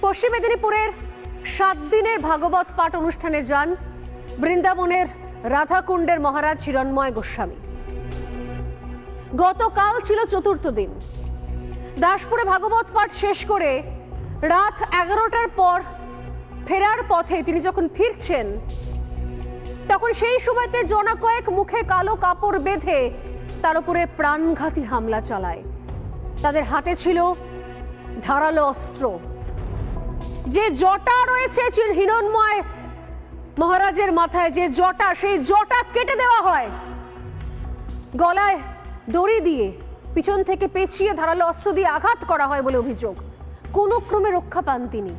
পশ্চিম মেদিনীপুরের সাত দিনের ভাগবত পাঠ অনুষ্ঠানে যান বৃন্দাবনের রাধাকুণ্ডের মহারাজ হিরণময় গোস্বামী। গতকাল ছিল চতুর্থ দিন। দাসপুরে ভাগবত পাঠ শেষ করে রাত এগারোটার পর ফেরার পথে তিনি যখন ফিরছেন, তখন সেই সময়তে জনা কয়েক মুখে কালো কাপড় বেঁধে তার উপরে প্রাণঘাতী হামলা চালায়। তাদের হাতে ছিল ধারালো অস্ত্র। যে জটা রয়েছে হিরণময় মহারাজের মাথায়, যে জটা, সেই জটা কেটে দেওয়া হয়। গলায় দড়ি দিয়ে পিছন থেকে পেঁচিয়ে ধারালো অস্ত্র দিয়ে আঘাত করা হয় বলে অভিযোগ। কোনো ক্রমে রক্ষা পান তিনি।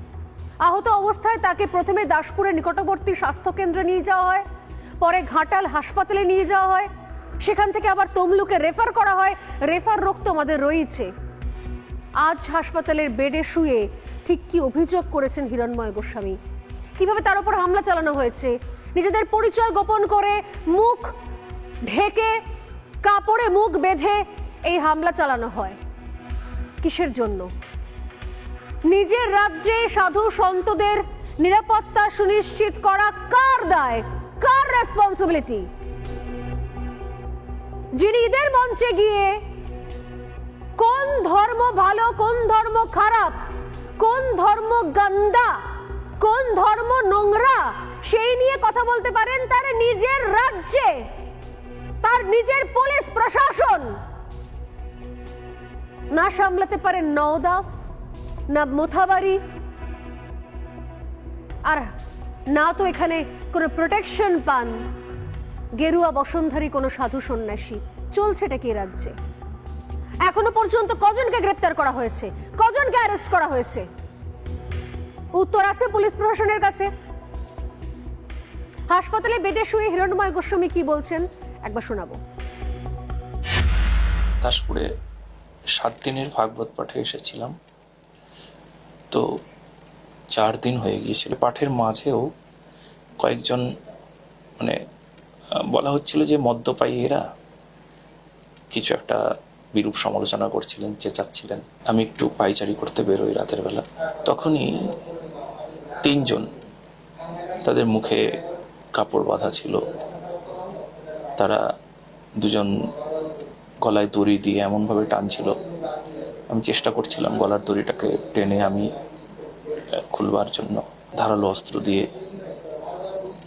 আহত অবস্থায় তাকে প্রথমে দাসপুরের নিকটবর্তী স্বাস্থ্যকেন্দ্রে নিয়ে যাওয়া হয়, পরে ঘাটাল হাসপাতালে নিয়ে যাওয়া হয়। সেখান থেকে আবার তমলুকে রেফার করা হয়। রেফার রোগ তো আমাদের রয়েছে। আজ হাসপাতালের বেডে শুয়ে ঠিক কি অভিযোগ করেছেন হিরণময় গোস্বামী? কীভাবে তার উপর হামলা চালানো হয়েছে? নিজেদের পরিচয় গোপন করে মুখ ঢেকে, কাপড়ে মুখ বেঁধে এই হামলা চালানো হয়। কিসের জন্য? নিজের রাজ্যে সাধু সন্তদের নিরাপত্তা সুনিশ্চিত করা কার দায়? কার রেসপন্সিবিলিটি যিনি ঈদের মঞ্চে গিয়ে কোন ধর্ম ভালো, কোন ধর্ম খারাপ কোন ধর্ম গান্দা? কোন ধর্ম নোংরা? সেই নিয়ে কথা বলতে পারেন তার নিজের রাজ্যে, তার নিজের পুলিশ প্রশাসন। না সামলাতে পারেন নওদা, না মোথাবাড়ি। আর না তো এখানে কোনো প্রোটেকশন পান। গেরুয়া বসনধারী কোনো সাধু সন্ন্যাসী। চলছেটা কি রাজ্যে? এখনও পর্যন্ত কজনকে গ্রেপ্তার করা হয়েছে? কজনকে অ্যারেস্ট করা হয়েছে? উত্তর আছে পুলিশ প্রশাসনের কাছে। হাসপাতালে বেডে শুয়ে হিরণময় গোস্বামী কি বলছেন? একবার শোনাবো। দাসপুরে সাত দিনের ভাগবত পাঠে এসেছিলাম। তো চার দিন হয়ে গিয়েছিল। পাঠের মাঝেও কয়েকজন মানে বলা হচ্ছিল যে মদ্যপায়ী এরা কিছু একটা বিরূপ সমালোচনা করছিলেন, চেঁচাচ্ছিলেন। আমি একটু পাইচারি করতে বেরোই রাতের বেলা। তখনই তিনজন তাদের মুখে কাপড় বাঁধা ছিল। তারা দুজন গলায় দড়ি দিয়ে এমনভাবে টানছিল। আমি চেষ্টা করছিলাম গলার দড়িটাকে টেনে আমি খুলবার জন্য। ধারালো অস্ত্র দিয়ে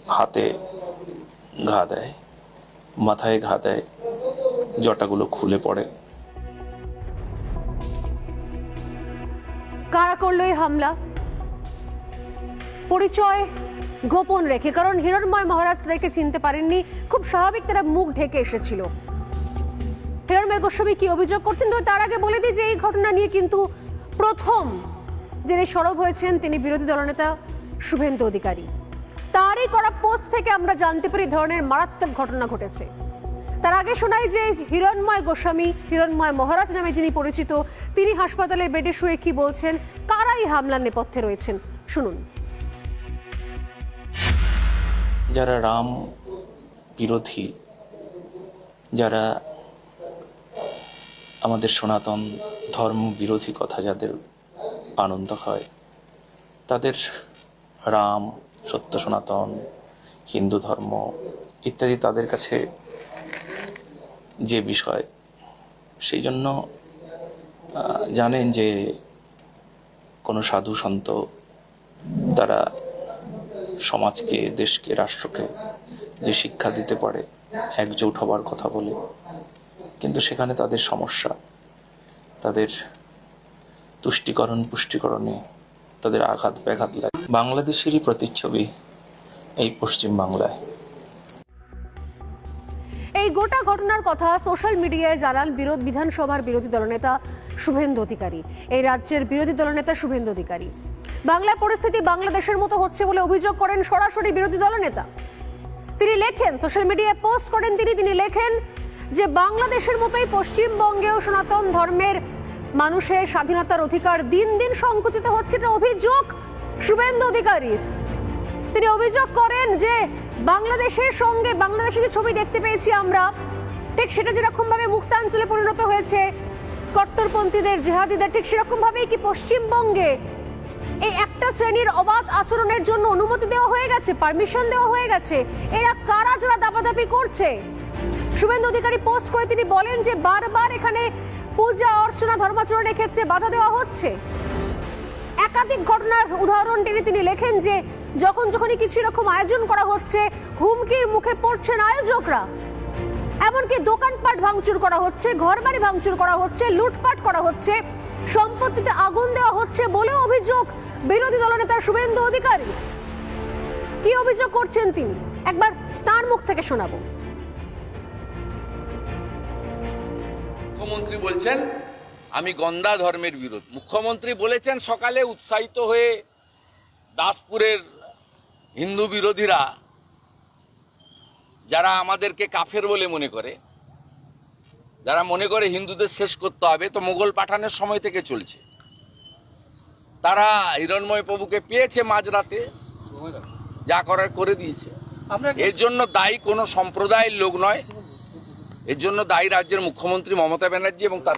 হাতে ঘা দেয়, মাথায় ঘা দেয়, জটাগুলো খুলে পড়ে। কারা করল এই হামলা? পরিচয় গোপন রেখে, কারণ হিরণময় মহারাজ তাদেরকে চিনতে পারেননি। খুব স্বাভাবিক তারা মুখ ঢেকে এসেছিল। হিরণময় গোস্বামী কি অভিযোগ করছেন? তবে তার আগে বলে দিই যে এই ঘটনা নিয়ে কিন্তু প্রথম যিনি সরব হয়েছেন, তিনি বিরোধী দলনেতা শুভেন্দু অধিকারী। তারই করা পোস্ট থেকে আমরা জানতে পারি ধরনের মারাত্মক ঘটনা ঘটেছে। তার আগে শোনাই যে হিরণময় গোস্বামী, হিরণময় মহারাজ নামে যিনি পরিচিত, তিনি হাসপাতালের বেডে শুয়ে কি বলছেন, কারা এই হামলার নেপথ্যে রয়েছেন? শুনুন। যারা রাম বিরোধী, যারা আমাদের সনাতন ধর্ম বিরোধী কথা যাদের আনন্দ হয়, তাদের রাম, সত্য সনাতন, হিন্দু ধর্ম ইত্যাদি তাদের কাছে যে বিষয়, সেই জন্য জানেন যে কোনো সাধু সন্ত তারা সমাজকে, দেশকে, রাষ্ট্রকে যে শিক্ষা দিতে পারে, একজোট হবার কথা বলে, কিন্তু সেখানে তাদের সমস্যা। তাদের তুষ্টিকরণ, পুষ্টিকরণে তাদের আঘাত ব্যাঘাত লাগে। বাংলাদেশেরই প্রতিচ্ছবি এই পশ্চিম বাংলায় গোটা ঘটনার কথা সোশ্যাল মিডিয়ায় জানান বিরোধ বিধানসভার বিরোধী দলনেতা শুভেন্দু অধিকারী। এই রাজ্যের বিরোধী দলনেতা শুভেন্দু অধিকারী। বাংলা পরিস্থিতি বাংলাদেশের মতো হচ্ছে বলে অভিযোগ করেন সরাসরি বিরোধী দলনেতা। তিনি লেখেন, সোশ্যাল মিডিয়ায় পোস্ট করেন তিনি তিনি লেখেন যে বাংলাদেশের মতোই পশ্চিমবঙ্গেও সনাতন ধর্মের মানুষের স্বাধীনতার অধিকার দিন দিন সংকুচিত হচ্ছে। এটা অভিযোগ শুভেন্দু অধিকারীর। তিনি অভিযোগ করেন যে বাংলাদেশের সঙ্গে বাংলাদেশের যে ছবি দেখতে পেয়েছি আমরা, ঠিক সেটা যেরকম ভাবে মুক্তাঞ্চলে পরিণত হয়েছে, কট্টরপন্থীদের, জেহাদিদের, ঠিক সেরকম ভাবেই কি পশ্চিমবঙ্গে এই একটা শ্রেণির অবাধ আচরণের জন্য অনুমতি দেওয়া হয়ে গেছে পারমিশন দেওয়া হয়ে গেছে? এরা কারা যারা দাপাদাপি করছে? শুভেন্দু অধিকারী পোস্ট করে তিনি বলেন যে বারবার এখানে পূজা, অর্চনা, ধর্মাচরণের ক্ষেত্রে বাধা দেওয়া হচ্ছে। একাধিক ঘটনার উদাহরণ টেনে তিনি লেখেন যে যখন যখনই কিছু এরকম আয়োজন করা হচ্ছে, হুমকির মুখে পড়ছেন আয়োজকরা। এমনকি দোকানপাট ভাঙচুর করা হচ্ছে, ঘরবাড়ি ভাঙচুর করা হচ্ছে, লুটপাট করা হচ্ছে, সম্পত্তিতে আগুন দেওয়া হচ্ছে বলে অভিযোগ বিরোধী দলনেতা শুভেন্দু অধিকারী। কি অভিযোগ করছেন তিনি? একবার তার মুখ থেকে শোনাবো। মুখ্যমন্ত্রী বলছেন আমি গন্দা ধর্মের বিরোধ। মুখ্যমন্ত্রী বলেছেন সকালে উৎসাহিত হয়ে দাসপুরের হিন্দু বিরোধীরা যারা আমাদেরকে কাফের বলে মনে করে যারা মনে করে হিন্দুদের শেষ করতে হবে তো মোগল পাঠানোর সময় থেকে চলছে। তারা হিরণময় প্রভুকে পেয়েছে মাঝরাতে যা করার করে দিয়েছে। এর জন্য দায়ী কোনো সম্প্রদায়ের লোক নয়। এর জন্য দায়ী রাজ্যের মুখ্যমন্ত্রী মমতা ব্যানার্জি এবং তার